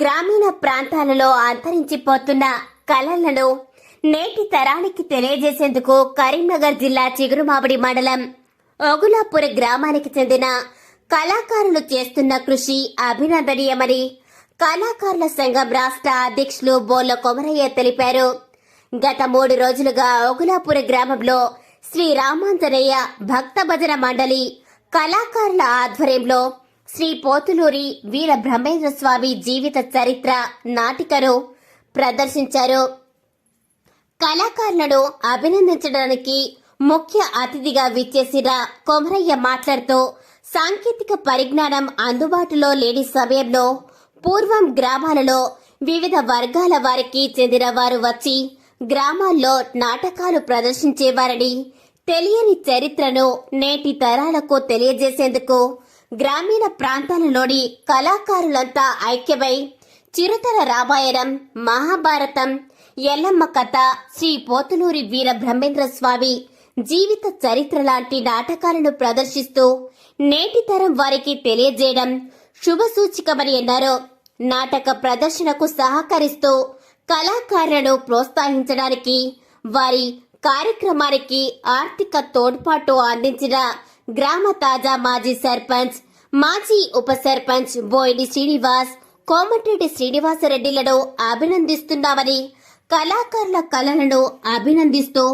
గ్రామీణ ప్రాంతాలలో అంతరించిపోతున్న కళలను నేటి తరానికి తెలియజేసేందుకు కరీంనగర్ జిల్లా చిగురుమామిడి మండలం ఒగులాపుర గ్రామానికి చెందిన కళాకారులు చేస్తున్న కృషి అభినందనీయమని కళాకారుల సంఘం రాష్ట్ర అధ్యక్షులు బోర్ల కొమరయ్య తెలిపారు. గత మూడు రోజులుగా ఒగులాపుర గ్రామంలో శ్రీ రామాంజనేయ భక్త భజన మండలి కళాకారుల ఆధ్వర్యంలో శ్రీ పోతులూరి వీర బ్రహ్మేంద్ర స్వామి జీవిత చరిత్ర నాటికను ప్రదర్శించారు. కళాకారులను అభినందించడానికి ముఖ్య అతిథిగా విచ్చేసిన కొమరయ్య మాట్లాడుతూ సాంకేతిక పరిజ్ఞానం అందుబాటులో లేని సమయంలో పూర్వం గ్రామాలలో వివిధ వర్గాల వారికి చెందిన వారు వచ్చి గ్రామాల్లో నాటకాలు ప్రదర్శించేవారని తెలియని చరిత్రను నేటి తరాలకు తెలియజేసేందుకు గ్రామీణ ప్రాంతాలలోని కళాకారులంతా ఐక్యమై చిరుతల రామాయణం మహాభారతం ఎల్లమ్మ కథ శ్రీ పోతులూరి వీర బ్రహ్మేంద్ర స్వామి జీవిత చరిత్ర లాంటి నాటకాలను ప్రదర్శిస్తూ నేటి తరం వారికి తెలియజేయడం శుభ సూచికమని అన్నారు. నాటక ప్రదర్శనకు సహకరిస్తూ కళాకారులను ప్రోత్సహించడానికి వారి కార్యక్రమానికి ఆర్థిక తోడ్పాటు అందించిన గ్రామ తాజా మాజీ సర్పంచ్ మాజీ ఉప సర్పంచ్ బోయిని శ్రీనివాస్ కోమటిరెడ్డి శ్రీనివాసరెడ్డిలను అభినందిస్తున్నామని కళాకారుల కళలను అభినందిస్తూ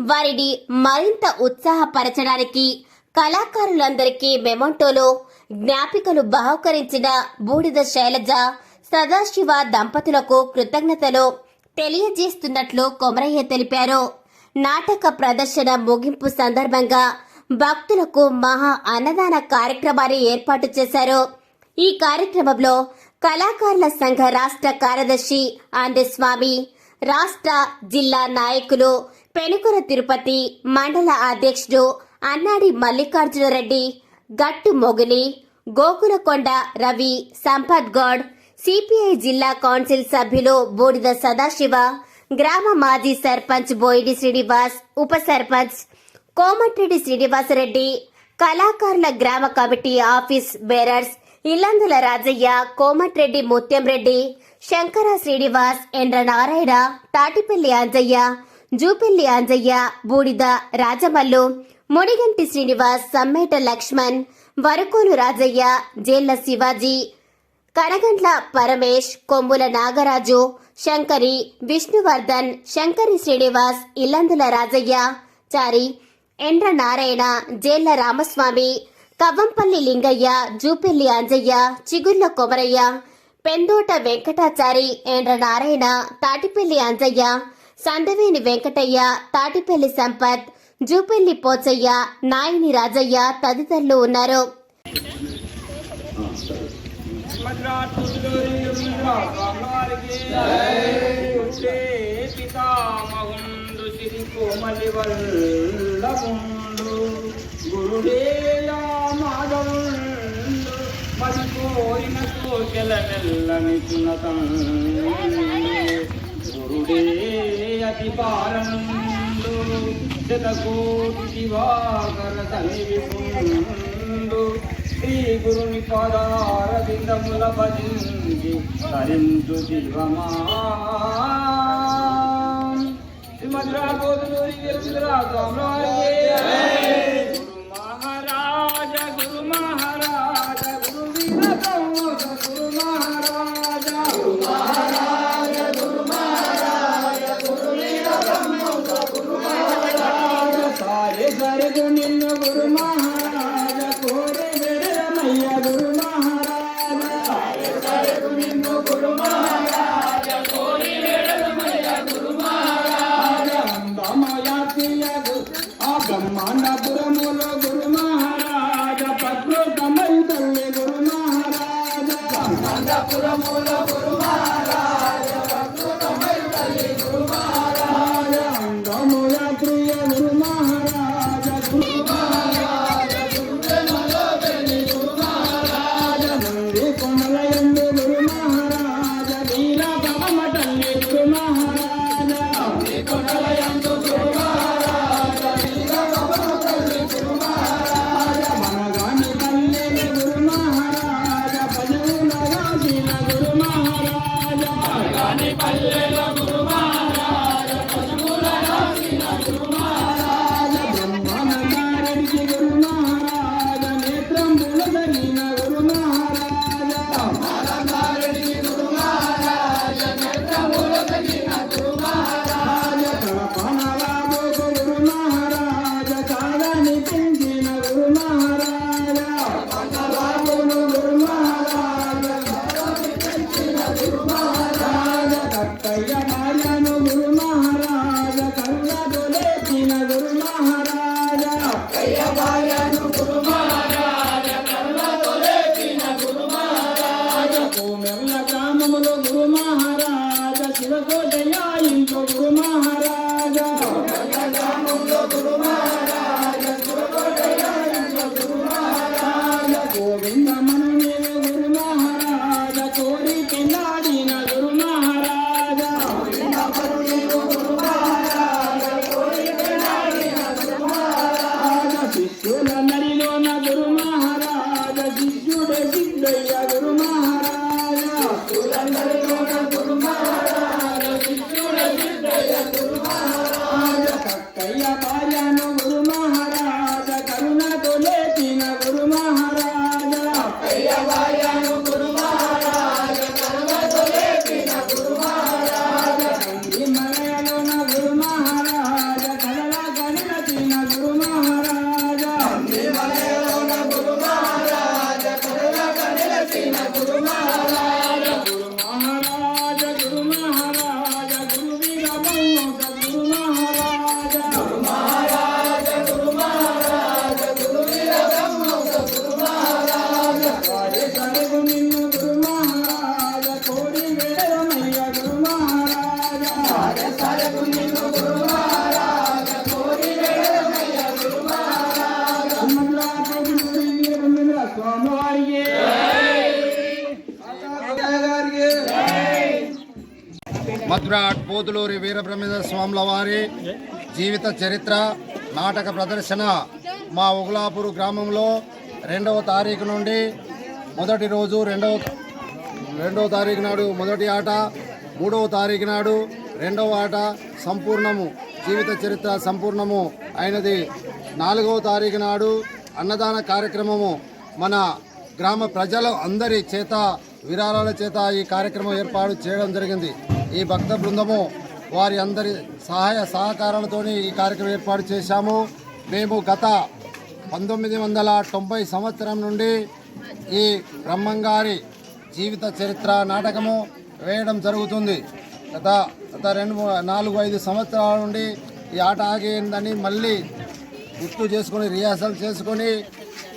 వారిని మరింత ఉత్సాహపరచడానికి కళాకారులందరికీ మెమోటోలో జ్ఞాపికలు బహుకరించిన బూడిద శైలజ సదాశివ దంపతులకు కృతజ్ఞతలు తెలియజేస్తున్నట్లు కొమరయ్య తెలిపారు. నాటక ప్రదర్శన ముగింపు సందర్భంగా భక్తులకు మహా అన్నదాన కార్యక్రమాన్ని ఏర్పాటు చేశారు. ఈ కార్యక్రమంలో కళాకారుల సంఘ రాష్ట్ర కార్యదర్శి ఆంధ్రస్వామి రాష్ట్ర జిల్లా నాయకులు పెనుకొర తిరుపతి మండల అధ్యక్షుడు అన్నాడి మల్లికార్జునరెడ్డి గట్టు మొగిలి గోకులకొండ రవి సంపత్ గౌడ్ సిపిఐ జిల్లా కౌన్సిల్ సభ్యులు బూడిద సదాశివ గ్రామ మాజీ సర్పంచ్ బోయిడి శ్రీనివాస్ ఉప సర్పంచ్ కోమటిరెడ్డి శ్రీనివాసరెడ్డి కళాకారుల గ్రామ committee office bearers Illandula Rajaiah Komatireddy Mutyam Reddy Shankara Srinivas Endra Narayana Tatipalli Anjaiah Jupilli Anjaiah Budida Rajamallu Mudiganti Srinivas సమ్మేట Laxman వరకోలు Rajaiah జేళ్ళ Shivaji కనగండ్ల Paramesh కొమ్ముల నాగరాజు శంకరి విష్ణువర్ధన్ శంకరి శ్రీనివాస్ ఇల్లందుల రాజయ్య చారి ఎండ్ర నారాయణ జేళ్ళ రామస్వామి కవ్వంపల్లి లింగయ్య జూపెల్లి అంజయ్య చిగుర్ల కొమరయ్య పెందోట వెంకటాచారి ఎండ్ర నారాయణ తాటిపల్లి అంజయ్య సందవేని వెంకటయ్య తాటిపల్లి సంపత్ జూపెల్లి పోచయ్య నాయని రాజయ్య తదితరులు ఉన్నారు పితామహం కోమలి వల్లముండు గురుడేలా మాధవుండు. మరి కోరిన కోకెల నెల్లని చునతండు గురుడే అతి పారండు శతకోటి దివాకర తనివిపుండు. శ్రీ గురుని పదార బిందముల భజించి తరించు దివమా శ్రీమద్రా గోదులూరి వీరభద్రా స్వామి గురు పల్లెలకు గురు మహారాజ శివకోటయ్య ఇంట్లో గురు మహారాజ కోమెల్ల గ్రామంలో గురు మహారాజ శివకోటయ్య ఇంట్లో గురు మహారాజ గోవింద మనుని గురు మహారాజ కోరి పెళ్ళాడిన గురు మహారాజ గోవింద మధురాట్ పోతులూరి వీరబ్రహ్మేంద్ర స్వాముల వారి జీవిత చరిత్ర నాటక ప్రదర్శన మా ఉగులాపూరు గ్రామంలో రెండవ తారీఖు నుండి మొదటి రోజు రెండవ రెండవ తారీఖు నాడు మొదటి ఆట మూడవ తారీఖు నాడు రెండవ ఆట సంపూర్ణము జీవిత చరిత్ర సంపూర్ణము అయినది. నాలుగవ తారీఖు నాడు అన్నదాన కార్యక్రమము మన గ్రామ ప్రజల అందరి చేత విరాళాల చేత ఈ కార్యక్రమం ఏర్పాటు చేయడం జరిగింది. ఈ భక్త బృందము వారి అందరి సహాయ సహకారాలతోని ఈ కార్యక్రమం ఏర్పాటు చేశాము. మేము గత పంతొమ్మిది వందల తొంభై సంవత్సరం నుండి ఈ బ్రహ్మంగారి జీవిత చరిత్ర నాటకము వేయడం జరుగుతుంది. గత గత రెండు నాలుగు ఐదు సంవత్సరాల నుండి ఈ ఆట ఆగిందని మళ్ళీ గుర్తు చేసుకొని రిహార్సల్ చేసుకొని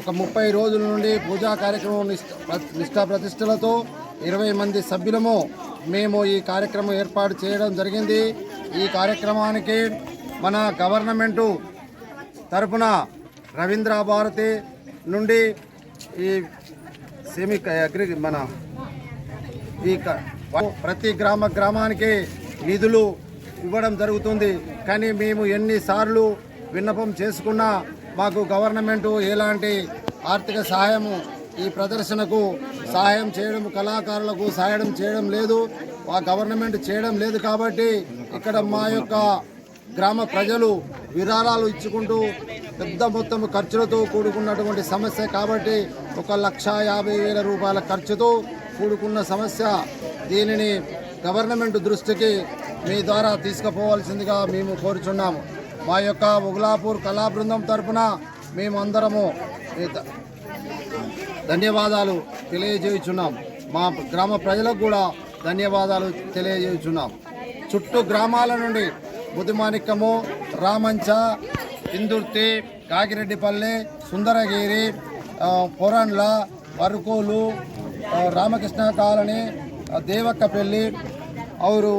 ఒక ముప్పై రోజుల నుండి పూజా కార్యక్రమం నిష్ట నిష్ఠా ప్రతిష్టలతో ఇరవై మంది సభ్యులము మేము ఈ కార్యక్రమం ఏర్పాటు చేయడం జరిగింది. ఈ కార్యక్రమానికి మన గవర్నమెంటు తరపున రవీంద్ర భారతి నుండి ఈ సెమీ అగ్రి మన ఈ క- ప్రతి గ్రామ గ్రామానికి నిధులు ఇవ్వడం జరుగుతుంది. కానీ మేము ఎన్నిసార్లు విన్నపం చేసుకున్నా మాకు గవర్నమెంటు ఎలాంటి ఆర్థిక సహాయము ఈ ప్రదర్శనకు సహాయం చేయడం కళాకారులకు సహాయం చేయడం లేదు. ఆ గవర్నమెంట్ చేయడం లేదు కాబట్టి ఇక్కడ మా యొక్క గ్రామ ప్రజలు విరాళాలు ఇచ్చుకుంటూ పెద్ద మొత్తం ఖర్చులతో కూడుకున్నటువంటి సమస్య కాబట్టి ఒక లక్ష యాభై వేల రూపాయల ఖర్చుతో కూడుకున్న సమస్య దీనిని గవర్నమెంట్ దృష్టికి మీ ద్వారా తీసుకుపోవాల్సిందిగా మేము కోరుచున్నాము. మా యొక్క ఉగులాపూర్ కళా బృందం తరపున మేము అందరము ధన్యవాదాలు తెలియజేయుచున్నాం. మా గ్రామ ప్రజలకు కూడా ధన్యవాదాలు తెలియజేయుచున్నాం. చుట్టూ గ్రామాల నుండి ముదిమాణిక్యము రామంచ ఇందుర్తి కాకిరెడ్డిపల్లి సుందరగిరి పొరండ్ల వరుకోలు రామకృష్ణ కాలనీ దేవక్కపల్లి ఔరు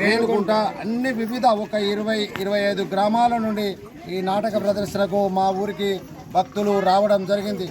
రేణుగుంట అన్ని వివిధ ఒక ఇరవై ఇరవై ఐదు గ్రామాల నుండి ఈ నాటక ప్రదర్శనకు మా ఊరికి భక్తులు రావడం జరిగింది.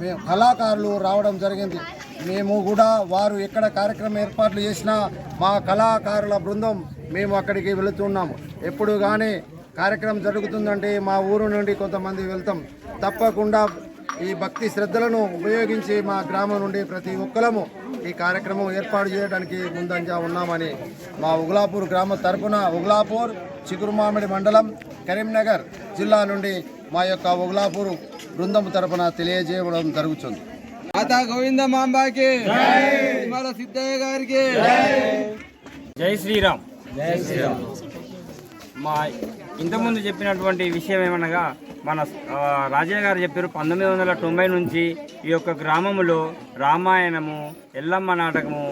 మేము కళాకారులు రావడం జరిగింది. మేము కూడా వారు ఎక్కడ కార్యక్రమం ఏర్పాట్లు చేసినా మా కళాకారుల బృందం మేము అక్కడికి వెళుతున్నాము. ఎప్పుడు కానీ కార్యక్రమం జరుగుతుందంటే మా ఊరు నుండి కొంతమంది వెళ్తాం. తప్పకుండా ఈ భక్తి శ్రద్ధలను ఉపయోగించి మా గ్రామం నుండి ప్రతి ఒక్కరము ఈ కార్యక్రమం ఏర్పాటు చేయడానికి ముందంజా ఉన్నామని మా ఉగులాపూర్ గ్రామ తరపున ఉగులాపూర్ చిగురుమామిడి మండలం కరీంనగర్ జిల్లా నుండి మా యొక్క ఉగులాపూర్ బృందం తరపున తెలియజేయడం జరుగుతుంది. మాతా గోవింద మాంబాకి సిద్ధయ్య గారికి. జై శ్రీరామ్. జై శ్రీరామ్. మా ఇంతకుముందు చెప్పినటువంటి విషయం ఏమనగా మన రాజయ్య గారు చెప్పారు పంతొమ్మిది వందల తొంభై నుంచి ఈ యొక్క గ్రామంలో రామాయణము ఎల్లమ్మ నాటకము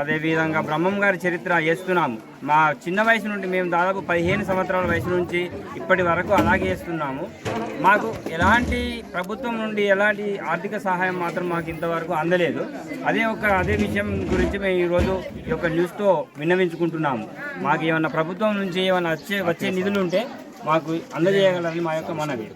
అదేవిధంగా బ్రహ్మం గారి చరిత్ర చేస్తున్నాము మా చిన్న వయసు నుండి మేము దాదాపు పదిహేను సంవత్సరాల వయసు నుంచి ఇప్పటి వరకు అలాగే చేస్తున్నాము. మాకు ఎలాంటి ప్రభుత్వం నుండి ఎలాంటి ఆర్థిక సహాయం మాత్రం మాకు ఇంతవరకు అందలేదు. అదే ఒక అదే విషయం గురించి మేము ఈరోజు ఈ యొక్క న్యూస్తో విన్నవించుకుంటున్నాము. మాకు ఏమైనా ప్రభుత్వం నుంచి ఏమైనా వచ్చే వచ్చే నిధులు ఉంటే మాకు అందజేయగలరని మా యొక్క మనవి.